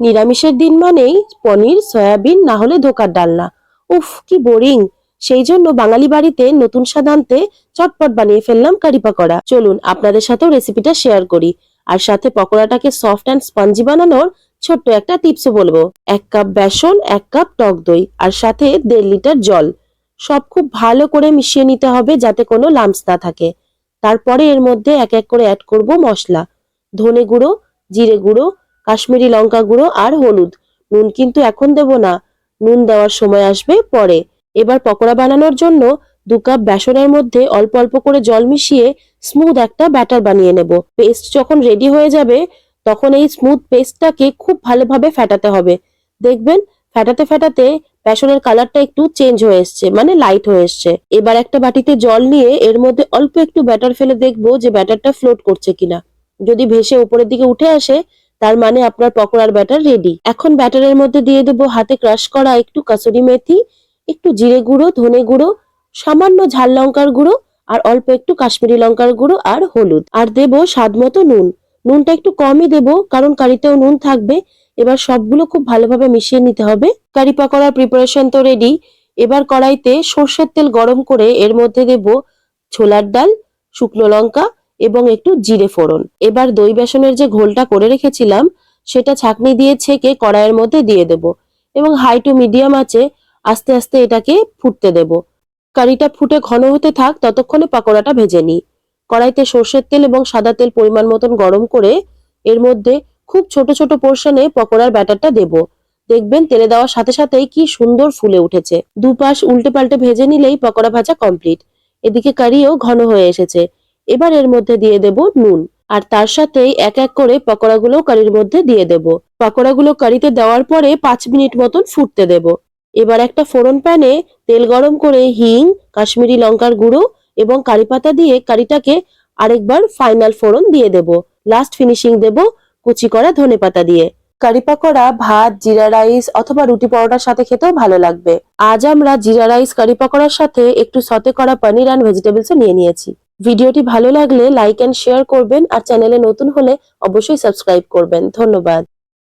নিরামিষের দিন মানেই পনির, সয়াবিন, না হলে ধোকার ডালনা। উফ, কি বোরিং সেই জন্য বাঙালি বাড়িতে নতুন স্বাদ আনতে চটপট বানিয়ে ফেললাম কারি পাকোড়া। চলুন, আপনাদের সাথেও রেসিপিটা শেয়ার করি। আর সাথে পকোড়াটাকে সফট অ্যান্ড স্পঞ্জি বানানোর ছোট্ট একটা টিপসও বলব। এক কাপ বেসন, এক কাপ টক দই, আর সাথে দেড় লিটার জল। সব খুব ভালো করে মিশিয়ে নিতে হবে যাতে কোনো লাম্পস না থাকে। তারপরে এর মধ্যে এক এক করে অ্যাড করব মশলা। ধনে গুঁড়ো, জিরে গুঁড়ো কাশ্মীরি লঙ্কা গুঁড়ো আর হলুদ। নুন কিন্তু এখন দেব না। নুন দেওয়ার সময় আসবে পরে। এবার পকোড়া বানানোর জন্য দু কাপ বেসনের মধ্যে অল্প অল্প করে জল মিশিয়ে স্মুথ একটা ব্যাটার বানিয়ে নেব। পেস্ট যখন রেডি হয়ে যাবে, তখন এই স্মুথ পেস্টটাকে খুব ভালোভাবে ফেটাতে হবে। দেখবেন, ফেটাতে ফেটাতে বেসনের কালারটা একটু চেঞ্জ হয়ে এসছে মানে লাইট হয়ে এসছে। এবার একটা বাটিতে জল নিয়ে এর মধ্যে অল্প একটু ব্যাটার ফেলে দেখব যে ব্যাটারটা ফ্লোট করছে কিনা। যদি ভেসে উপরের দিকে উঠে আসে তার মানে আপনার পকোড়ার ব্যাটার রেডি এখন ব্যাটারের মধ্যে দিয়ে দেবো হাতে ক্রাশ করা একটু কাসুরি মেথি, একটু জিরে গুঁড়ো, ধনে গুঁড়ো, সামান্য ঝাল লঙ্কার গুঁড়ো আর অল্প একটু কাশ্মীরি লঙ্কার গুঁড়ো আর হলুদ। আর দেবো স্বাদ মতো নুন। নুনটা একটু কমই দেবো কারণ কারিতেও নুন থাকবে। এবার সবগুলো খুব ভালোভাবে মিশিয়ে নিতে হবে। কারি পাকোড়ার প্রিপারেশন তো রেডি এবার কড়াইতে সর্ষের তেল গরম করে এর মধ্যে দেব ছোলার ডাল, শুকনো লঙ্কা এবং একটু জিরে ফোড়ন। এবার দই বেসনের যে ঘোলটা করে রেখেছিলাম, সেটা ছাঁকনি দিয়ে ছেঁকে কড়াইয়ের মধ্যে দিয়ে দেব এবং হাই টু মিডিয়াম আছে আস্তে আস্তে এটাকে ফুটতে দেব। কারিটা ফুটে ঘন হতে থাক, ততক্ষণে পাকোড়াটা ভেজে নিই। কড়াইতে সর্ষের তেল এবং সাদা তেল পরিমাণ মতন গরম করে এর মধ্যে খুব ছোট ছোট পোর্শনে পকোড়ার ব্যাটারটা দেব। দেখবেন তেলে দেওয়ার সাথে সাথেই কি সুন্দর ফুলে উঠেছে। দুপাশ উল্টে পাল্টে ভেজে নিলেই পকোড়া ভাজা কমপ্লিট এদিকে কারিও ঘন হয়ে এসেছে। এবার এর মধ্যে দিয়ে দেব নুন। আর তার সাথেই এক এক করে পকোড়াগুলো কারির মধ্যে দিয়ে দেব। পকোড়াগুলো কারিতে দেওয়ার পরে পাঁচ মিনিট মতন ফুটতে দেব। এবার একটা ফোড়ন প্যানে তেল গরম করে হিং, কাশ্মীরি লঙ্কার গুঁড়ো এবং কারি পাতা দিয়ে কারিটাকে আরেকবার ফাইনাল ফোড়ন দিয়ে দেব। লাস্ট ফিনিশিং দেব কুচি করা ধনে পাতা দিয়ে। কারি পাকোড়া, ভাত, জিরা রাইস অথবা রুটি পরোটার সাথে খেতেও ভালো লাগবে। আজ আমরা জিরা রাইস, কারি পাকোড়ার সাথে একটু সতে করা পনির অ্যান্ড ভেজিটেবলসও নিয়ে নিয়েছি। ভিডিওটি ভালো লাগলে লাইক অ্যান্ড শেয়ার করবেন আর চ্যানেলে নতুন হলে অবশ্যই সাবস্ক্রাইব করবেন। ধন্যবাদ।